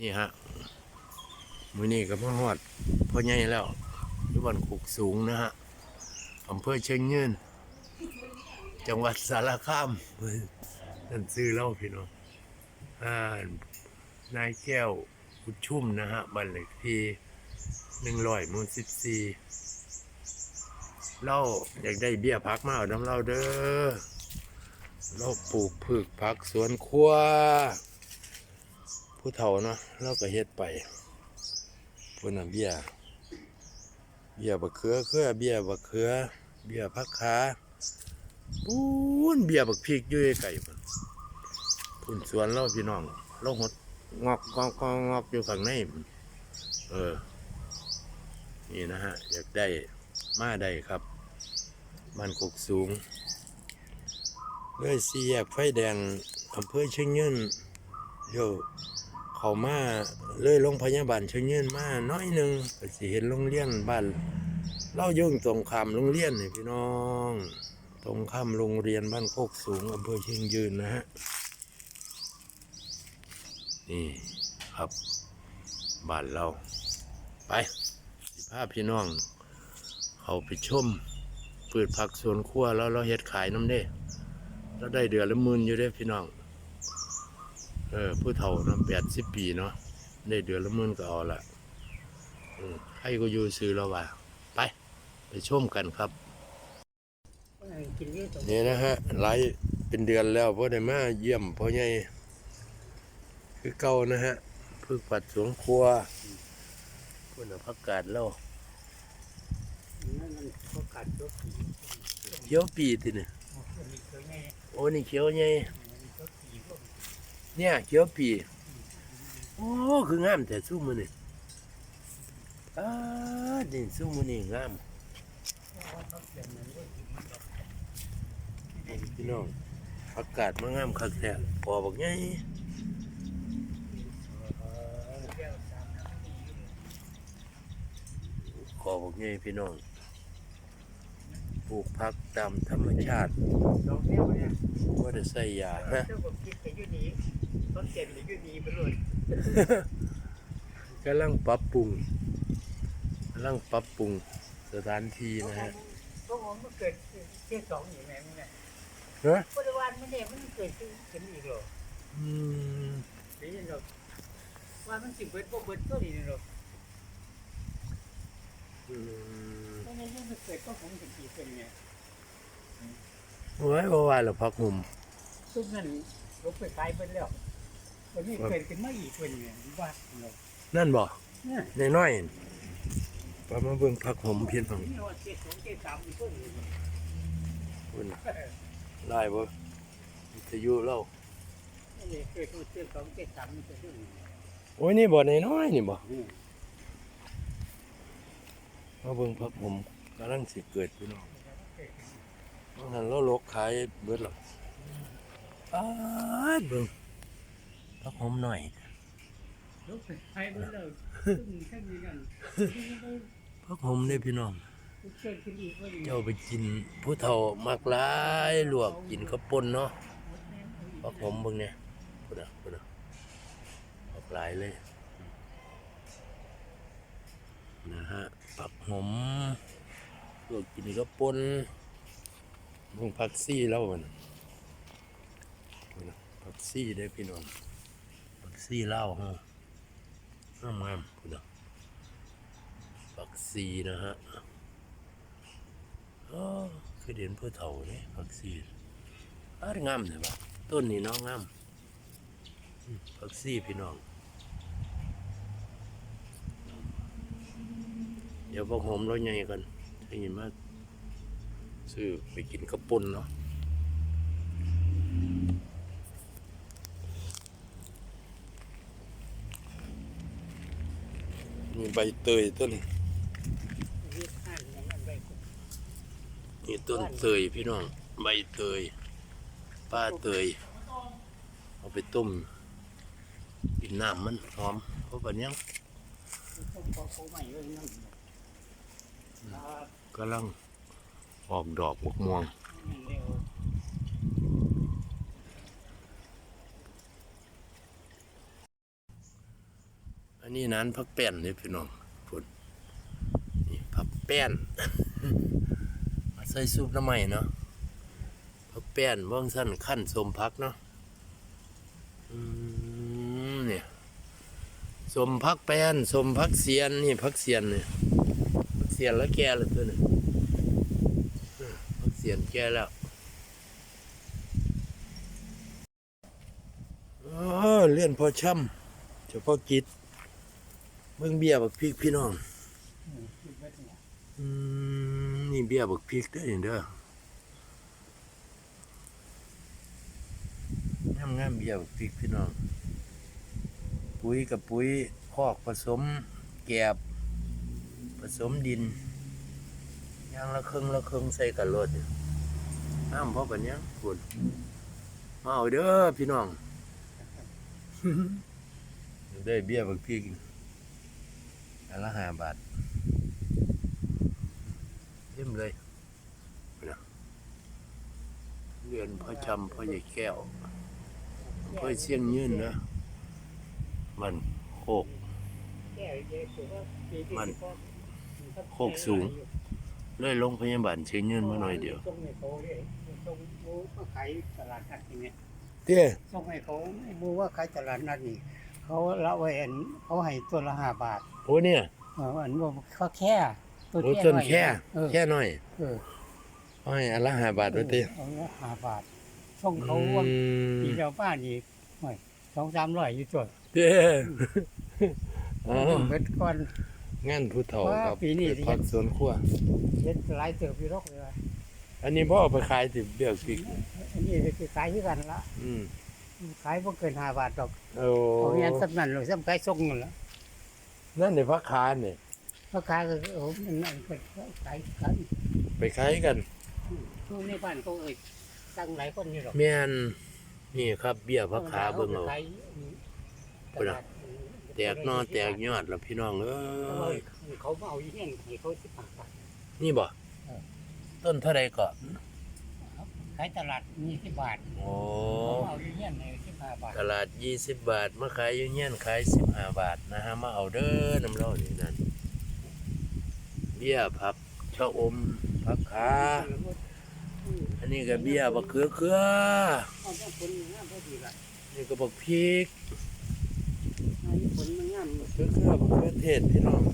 นี่ฮะมือนี้กับพ่อฮอดพ่อใหญ่แล้วอยู่บ้านขุกสูงนะฮะอำเภอเชียงยืน จังหวัดสารคามนั่นซื้อเล่าพี่น้องอ่านายแก้วกุชุ่มนะฮะบ้านเลขที่หนึ่งร้อยมูลสิบสี่เล่าอยากได้เบี้ยพักมาเอาน้ำเล่าเด้อเราปลูกพืชผักสวนครัว ผู้เฒ่าเนาะเราก็เฮ็ดไปพุ่นน่ะเบี้ยเบี้ยบักเขือเขือเบี้ยบักเขือ เบี้ยผักขาปูนเบี้ยบักพริกอยู่ไกลพุ่นพุ่นสวนเราพี่น้องเราหดงอกงอกงอกงอกอยู่ข้างในเออ นี่นะฮะ อยากได้มาได้ครับบ้านกกสูงเลยสี่แยกไฟแดงอำเภอเชียงยืนโย เขามาเลยโรงพยาบาลเชียงยืนมาน้อยหนึ่งก็สิเห็นโรงเรียนบ้านเล่ายุ่งตรงข้ามโรงเรียนนี่พี่น้อง ตรงข้ามโรงเรียนบ้านโคกสูงอำเภอเชียงยืนนะฮะนี่ครับบ้านเราไปสิพาพี่น้อง เขาไปชมพืชผักสวนครัวแล้วเราเฮ็ดขายน้ำเด้เราได้เดือนละหมื่นอยู่เด้พี่น้อง เออผู้เฒ่าเนาะแปดสิบปีเนาะได้เดือนละหมื่นก็เอาละอืมให้ก็อยู่ซื้อแล้วว่า ไป ไปชมกันครับกินเยอะตรงนี่นะฮะหลายเป็นเดือนแล้วพ่อได้มาเยี่ยมพ่อใหญ่คือเก่านะฮะพึกปัดสวงครัวพุ่นน่ะพักกาดแล้วนั้นมันเขากัดตัวผีเขียวปีติเนี่ยมันมีตัวแม่โอ้นี่เขียวใหญ่มีตัวผีพวก เนี่ย เขียวปีโอ้คืองามแต่สู้มือนี่อ้าดินสู้มือนี่งามพี่น้องอากาศมางามคักแท้พอบอกไงแก้วสามขอบอกไงพี่น้องปลูกผักตามธรรมชาติว่าได้ใส่ยาฮะ เจ้าผมคิดไปอยู่นี้ต้นเจ็บไปอยู่นี้ไปเลยกำลังปรับปรุงกำลังปรับปรุงสถานที่นะฮะพวกผมมันเกิดเที่สองอย่างไรมั้งเนี่ยเฮ้ยปัจจุบันมันเนี่ยมันเกิดขึ้นอีกหรออืมเดี๋ยวเราว่ามันสิบเบิดพวกเบิดตัวนี้หรออืมไม่ใช่มันเกิดก็ผมถึงกี่เป็นเนี่ยโอ้ยว่าว่าแล้วพักหุ่มซุปนั้นลบไปตายไปแล้ว วันนี้เกิดขึ้นมาอีกเป็นเนี่ยว่าเนาะนั่นบ่เนี่ยในน้อยๆพอมาเบิ่งพักห่มเพียนของนี่ว่าเจ็ดสองเจ็ดสามอีกคนหนึ่งคุณไล่บ่วิทยุเล่านี่เกิดเจ็ดสองเจ็ดสามนี่เป็นเรื่องโอ้ยนี่บ่ในน้อยๆนี่บ่อืมมาเบิ่งพักห่มกำลังสิเกิดพี่น้องบางหันเราลกขายเบิดหรอกอ้ายเบิ่ง พักห่มหน่อยลบไปตายไปแล้วซึ่งแค่นี้กันพักห่มได้พี่น้องเกิดขึ้นอีกว่าเจ้าไปกินผู้เฒ่ามักหลายลวกกินข้าวป่นเนาะพักห่มเบิ่งเนี่ยพุ่นน่ะพุ่นน่ะมักหลายเลยนะฮะผักหอมลวกกินข้าวป่นเบิ่งผักซี่แล้วมันพุ่นน่ะผักซี่ได้อพี่น้องผัก ซี่เล่าฮะงามงามๆพุ่นน่ะผักซี่นะฮะอ๋อเคยเห็นผู้เฒ่าเนี่ยผักซีอางามเลยปะต้นนี้น้องงามผักซีพี่น้อง เดี๋ยวพวกหอมเราใหญ่กันให้ยินมาซื้อไปกินกระปุ่นเนาะ มีใบเตยต้นนี่ต้นเตยพี่น้อง ใบเตยป้าเตย เอาไปต้มกินน้ำมันหอมเพราะแบบนี้กำลังออกดอกบกม่วง อั นนี้นั้นพักแป้นนี่พี่น้องพุ่นนี่พักแป้นมาใส่ซุปน้ำใหม่เนาะพักแป้นว่างสั้นขั้นสมพักเนาะอืมเนี่ยสมพักแป้นสมพักเสียนนี่พักเสียนเนี่ยพักเสียนแล้วแก่แล้วตัวนี้อืมพักเสียนแก่แล้วอ๋อเลื่อนพอช่ำเฉพาะกิจ เบิ่งเบี้ยบักพริกพี่น้องอืมนี่เบี้ยบักพริกเด้อนี่เด้องามงามเบี้ยบักพริกพี่น้อง ปุ๋ยกับปุ๋ยคอกผสมแกบผสมดินยางละครึ่งละครึ่งใส่กันรถนี่น้ำพอกันยังคุนมาเอาเด้อพี่น้อง ได้เบี้ยบักพริก อันละห้าบาทเยี่ยมเลยไปนะเรียนพ่อจำพ่อใหญ่แก้วพ่อเสียงยืนนะ มันโคกแก้เยอะสุดว่าปีที่มันก็โคกสูง เลยลงพยาบาลเชียงยืนมาหน่อยเดียวส่งให้เขาเลยส่งหมูมาขายตลาดนัดอย่างเงี้ยเตี้ยส่งให้เขาหมูว่าขายตลาดนัดนี่ เขาละไว้อันเขาให้ตัวละห้าบาทโอ้เนี่ยเอออันว่าเขาแค่ตัวโอ้แค่ต้นหอยแค่เออแค่หน่อยเออเอาให้อันละห้าบาทไว้เตี้ยเอาละห้าบาทส่งเขาว่าอืปีมเดียวบ้านนี่หน่อยสองสามร้อยอยู่ตัวเตี้ยอ๋อเบิดก่อน งานผู้เฒ่าว่าครับปีนี้ไปพักสวนครัวเย็ดหลายเติบอยู่รอกเลยว่ะอันนี้พ่อเอาไปขายติเบี้ยพริกอันนี้คือขายที่กันละอืม ขายบ่เกินห้าบาทดอกโอ้ของเงี้ยสักนั่นเลยสักขายส่งนั่นละนั่นในพักคาเนี่ยราคาก็โอ้มันนั่นก็ขายขายไปขายกันทุกในบ้านเขาเอ่ยตั้งหลายคนอยู่หรอกแม่นนี่ครับ เบี้ยพักขาเบิ่งเอาขายพุ่นน่ะ แตกหนอแตกยอดแล้วพี่น้องเอ้ยเขามาเอาอีเงี้ยให้เขาสิบบาท นี่บ่เออ ต้นเท่าไรก็ ขายตลาดยี่สิบบาทโอ้เขามาเอาอีเงี้ยให้สิบห้าบาทตลาด 20 บาท มาขายอยู่เงี้ยนขาย 15 บาทนะฮะ มาเอาเด้อน้ำเล่านี่นั่นเบี้ยผักชะอมผักขาอันนี้ก็เบี้ยบักเขือเขือเอาแต่ผลมันงามพอดีละนี่ก็บักพริกอันนี้ผลมันงามบักเขือเขือบักเขือเทศพี่น้องเ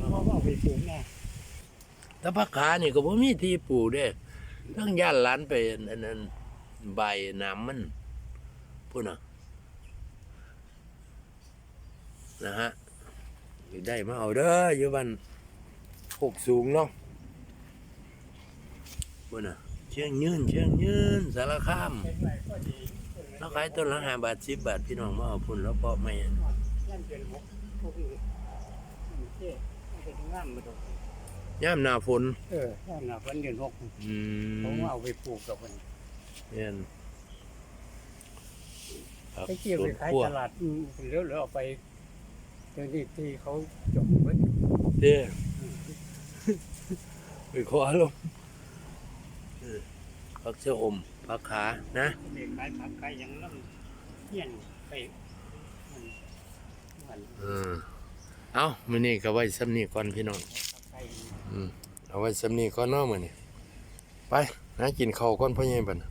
ขาก็เอาไปปลูกแน่ แต่ผักขานี่ก็บ่มีที่ปลูกเด้ทั้งย่านหลานไปอันอันอันใบน้ำมันพุ่นน่ะนะฮะได้มาเอาเด้ออยู่บ้านโคกสูงเนาะพุ่นน่ะเชียงยืนเชียงยืนสารคามเรก็ดีแล้วขายต้นละห้าบาทสิบบาทพี่น้องมาเอาพุ่นแล้วเพาะไม่ย่านเป็นหกพวกนี้เจ๊เอาไปงามมาดู ย่ามหน้าฝนเออย่านน่ะวันเดือนหกอืเขามเอาไปปลูกกับมันเนี่ยครับไปเกี่ยวไปขายสวนครัวตลาดอืมเลี้ยวๆเอาไปเดี๋ยวนี้ที่เขาจบเบิดเด้ไปขอลงเออผักเชื่ออมผักขานะเด็กขายผักขายอย่างนั้นเฮียนไปมันมันเออเอามื้อนี้ก็ไว้ซ้ำนี้ก่อนพี่น้องผักขายอืม เอาไว้สำนีก้อนเนาะมื้อนี้ไปนะกินข้าวก่อนพ่อใหญ่บัดน่ะ